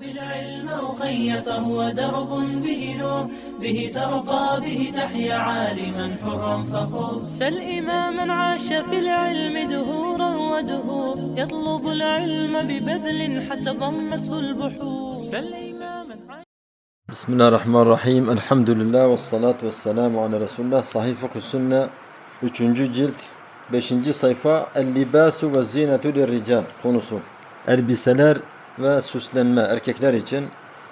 بالعلم أخي فهو درب به نور به ترقى به تحيا عالما حرا فخور. سل إماما عاش في العلم دهورا ودهور يطلب العلم ببذل حتى ضمته البحور. سل إماما عاش بسم الله الرحمن الرحيم. الحمد لله والصلاة والسلام على رسول الله. Fıkıh Sünne 3. cilt 5. sayfa. El-libasu ve zinetu lirrical konusu Elbiseler ve süslenme erkekler için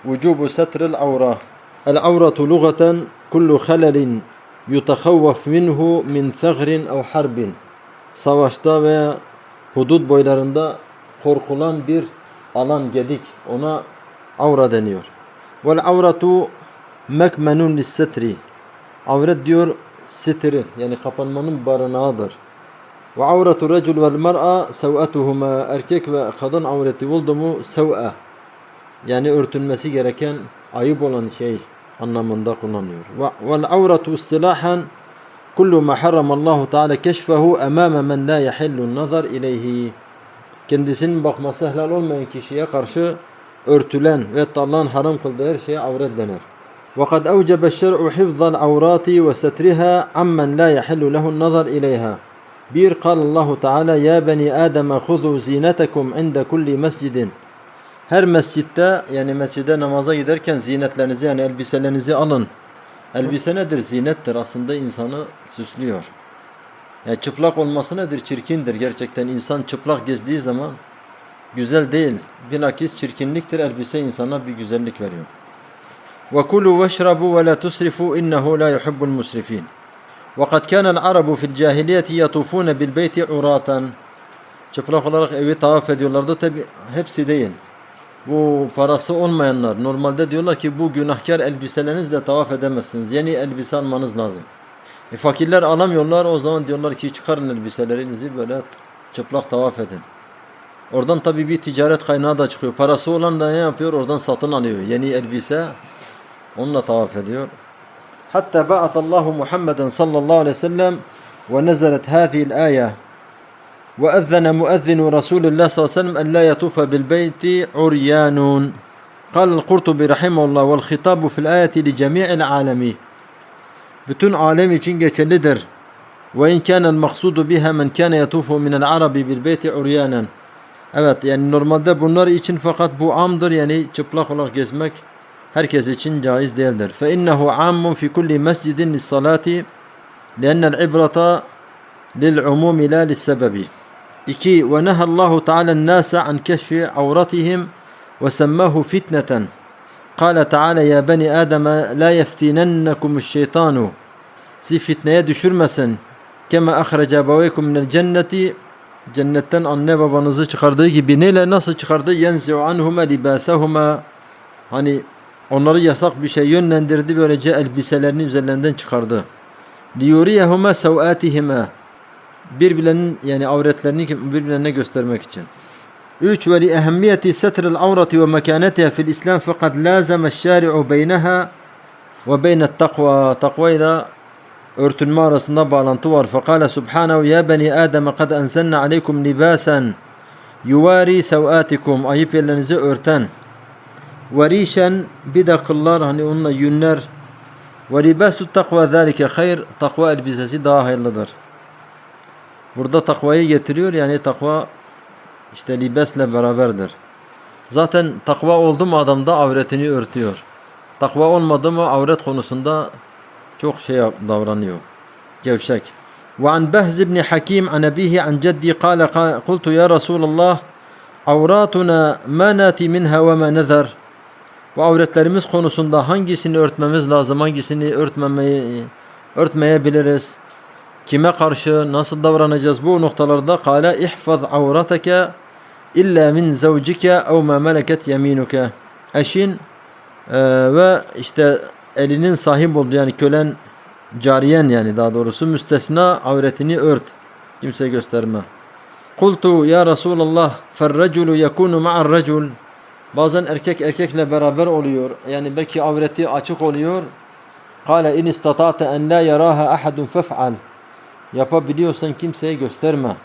Vücubu setril avra El-avratu lugaten kullu halalin yutahavvaf minhu min thagrin ev harbin Savaşta veya hudut boylarında korkulan bir alan gedik ona avra deniyor. Vel avratu mekmenun lissetri. Avret diyor sitri yani kapanmanın barınağıdır. Ve avretu recul vel mer'a sev'atuhuma erkek ve kadın avreti oldu mu sev'e. Yani örtülmesi gereken ayıp olan şey anlamında kullanıyor. Ve vel avretu istilahan kullu ma harramallahu teala keşfehu emame men la yahillu nazar ileyhi. Kendisinin bakması helal olmayan kişiye karşı örtülen ve Allah'ın haram kıldığı her şeye avret denir. وقد أوجب الشرع حفظ العورات وسترها عمن لا يحل له النظر إليها bir قال الله تعالى يا بني آدم خذوا زينتكم عند كل مسجد her mescitte yani mescide namaza giderken zinetlerinizi yani elbiselerinizi alın. Elbise nedir? Zinettir. Aslında insanı süslüyor. Yani çıplak olması nedir? Çirkindir. Gerçekten insan çıplak gezdiği zaman güzel değil. Bilakis çirkinliktir. Elbise insana bir güzellik veriyor. وَكُلُوا وَاشْرَبُوا وَلَا تُسْرِفُوا إِنَّهُ لَا يُحِبُّ الْمُسْرِفِينَ وَقَدْ كَانَ الْعَرَبُ فِي الْجَاهِلِيَّةِ يَطُوفُونَ بِالْبَيْتِ عُرَاةً Çıplak olarak evi tavaf ediyorlardı. Tabi hepsi değil. Bu parası olmayanlar normalde diyorlar ki bu günahkar elbiselerinizle tavaf edemezsiniz. Yeni elbise almanız lazım. E, fakirler alamıyorlar o zaman diyorlar ki çıkarın elbiselerinizi böyle çıplak tavaf edin. Oradan tabi bir ticaret kaynağı da çıkıyor. Parası olan da ne yapıyor? Oradan satın alıyor. Yeni elbise onunla tavaf ediyor. حتى بعث الله محمدا صلى الله عليه وسلم ونزلت هذه الآية. وأذن مؤذن رسول الله صلى الله عليه وسلم أن لا يطوف بالبيت عريان قال القرطبي رحمه الله والخطاب في الآية لجميع العالم. بتون عالمي için لدر وَاِنْ كَانَ الْمَقْصُودُ بِهَا مَنْ كَانَ يَطُوفُ مِنَ الْعَرَبِ بِالْبَيْتِ عُرْيَانًا. يعني yani normalde bunlar إيشن فقط بو amdır يعني تبلاخ الله جزمك herkes için caiz değildir. Fe innehu ammun fi kulli mescidin lis-salati li'anna el-ibrata lil-umumi la lis-sebebi. 2. Ve nehallahu ta'ala an-nasa an keşfi avratihim ve semmahu fitneten. قال تعالى يا بني آدم لا يفتننكم الشيطان sizi fitneye düşürmesin. Kema ahraca ebeveykum minel cenneti cennetten anne babanızı çıkardığı gibi neyle nasıl çıkardı? Yenzi'u anhuma libasahuma hani onları yasak bir şey yönlendirdi böylece elbiselerini üzerlerinden çıkardı. Liyuriyahuma sev'atihima birbirlerinin yani avretlerini birbirlerine göstermek için. 3 ve li ehemmiyeti setril avrati ve mekanetiha fil İslam fakat lazama şari'u beyneha ve beynet takva takva ile örtünme arasında bağlantı var. Fekale subhanehu ya beni Adem kad enzelne aleykum libasan yuvari sevatikum ayıp yerlerinizi örten. Ve rişen bir de kıllar hani onunla yünler. Ve libasu takva zâlike hayr takva elbisesi daha hayırlıdır. Burada takvayı getiriyor yani takva işte libesle beraberdir. Zaten takva oldu mu adamda avretini örtüyor. Takva olmadı mı avret konusunda çok şey davranıyor. Gevşek. Ve an Behz ibn Hakim an abihi an ceddi kâle kultu ya Resulallah avratuna ma nati minha ve ma bu avretlerimiz konusunda hangisini örtmemiz lazım, hangisini örtmemeyi örtmeyebiliriz? Kime karşı nasıl davranacağız bu noktalarda? Kale ihfaz avrateke illa min zavcike ev ma meleket yeminuke. Eşin e, ve işte elinin sahip olduğu yani kölen cariyen yani daha doğrusu müstesna avretini ört. Kimse gösterme. Kultu ya Resulallah ferreculu yekunu ma'ar recul Bazen erkek erkekle beraber oluyor. Yani belki avreti açık oluyor. Kale in istata'te en la yaraha ahadun fef'al. Yapabiliyorsan kimseye gösterme.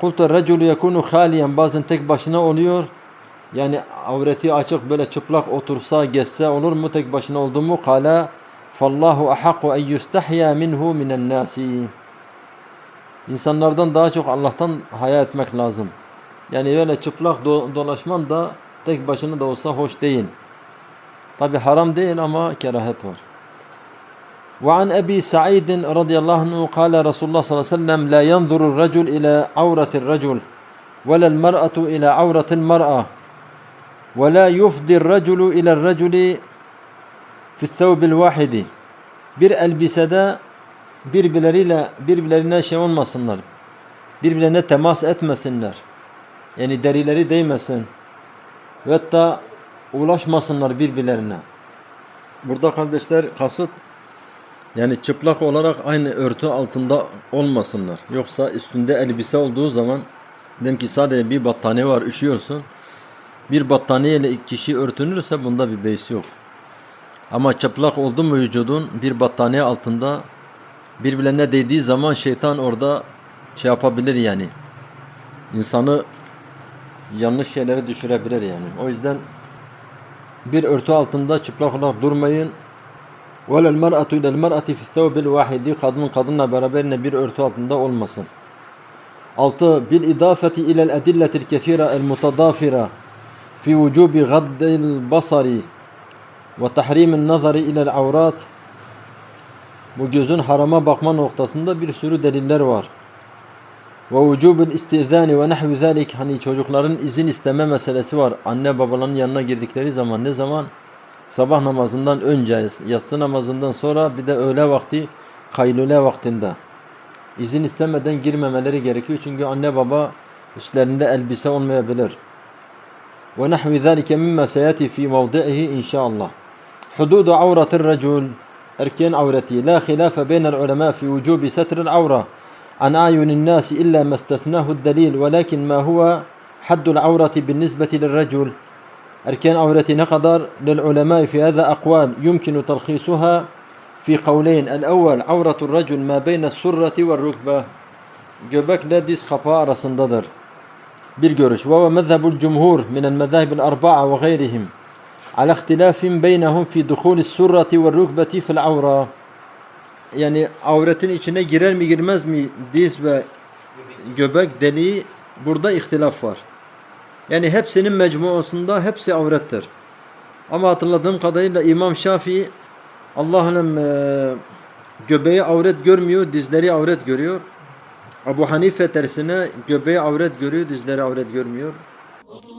Kultu reculu yekunu haliyen bazen tek başına oluyor. Yani avreti açık böyle çıplak otursa gezse olur mu tek başına oldu mu? Kala fallahu ahakku en yustahya minhu minen nasi. İnsanlardan daha çok Allah'tan haya etmek lazım. Yani böyle çıplak do- dolaşman da tek başına da olsa hoş değil. Tabi haram değil ama kerahet var. وعن أبي سعيد رضي الله عنه قال رسول الله صلى الله عليه وسلم لا ينظر الرجل إلى عورة الرجل ولا المرأة إلى عورة المرأة ولا يفضي الرجل إلى الرجل في الثوب الواحد bir elbisede birbirleriyle birbirlerine şey olmasınlar. Birbirlerine temas etmesinler. Yani derileri değmesin. Ve hatta ulaşmasınlar birbirlerine. Burada kardeşler kasıt yani çıplak olarak aynı örtü altında olmasınlar. Yoksa üstünde elbise olduğu zaman dedim ki sadece bir battaniye var üşüyorsun. Bir battaniye ile iki kişi örtünürse bunda bir beis yok. Ama çıplak oldu mu vücudun bir battaniye altında birbirlerine değdiği zaman şeytan orada şey yapabilir yani. İnsanı yanlış şeylere düşürebilir yani. O yüzden bir örtü altında çıplak olarak durmayın. وَلَا الْمَرْأَةُ اِلَى الْمَرْأَةِ فِي الثَّوْبِ الْوَاحِدِ Kadın kadınla beraberine bir örtü altında olmasın. 6. بِالْاِضَافَةِ اِلَى الْاَدِلَّةِ الْكَثِيرَ الْمُتَضَافِرَةِ في وجوب غض البصر وتحريم النظر إلى العورات bu gözün harama bakma noktasında bir sürü deliller var. Ve vücubul istizani ve nahvi zalik hani çocukların izin isteme meselesi var. Anne babaların yanına girdikleri zaman ne zaman? Sabah namazından önce, yatsı namazından sonra bir de öğle vakti, kaylule vaktinde. İzin istemeden girmemeleri gerekiyor çünkü anne baba üstlerinde elbise olmayabilir. Ve nahvi zalike mimma seyati fi mevdi'ihi inşallah. Hududu avratir recul erkeğin avreti. La hilafe beynel ulema fi vücubi setril avra عن أعين الناس إلا ما استثناه الدليل ولكن ما هو حد العورة بالنسبة للرجل أركان عورة نقدر للعلماء في هذا أقوال يمكن تلخيصها في قولين الأول عورة الرجل ما بين السرة والركبة göbekle diz kapağı arasındadır. Bir cumhur minel mezahib arba'a ve gayrihim. Ala ihtilafin beynehum fi dukhul surrati ve rukbeti fil avra. Yani avretin içine girer mi girmez mi diz ve göbek deliği burada ihtilaf var. Yani hepsinin mecmuasında hepsi avrettir. Ama hatırladığım kadarıyla İmam Şafii Allah'ın e, göbeği avret görmüyor, dizleri avret görüyor. Ebu Hanife tersine göbeği avret görüyor, dizleri avret görmüyor.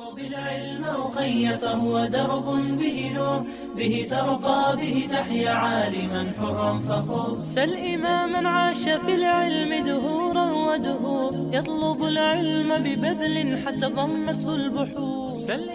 اطلب العلم أخي فهو درب به نور به ترقى به تحيا عالما حرا فخور. سل إماما عاش في العلم دهورا ودهور يطلب العلم ببذل حتى ضمته البحور. سل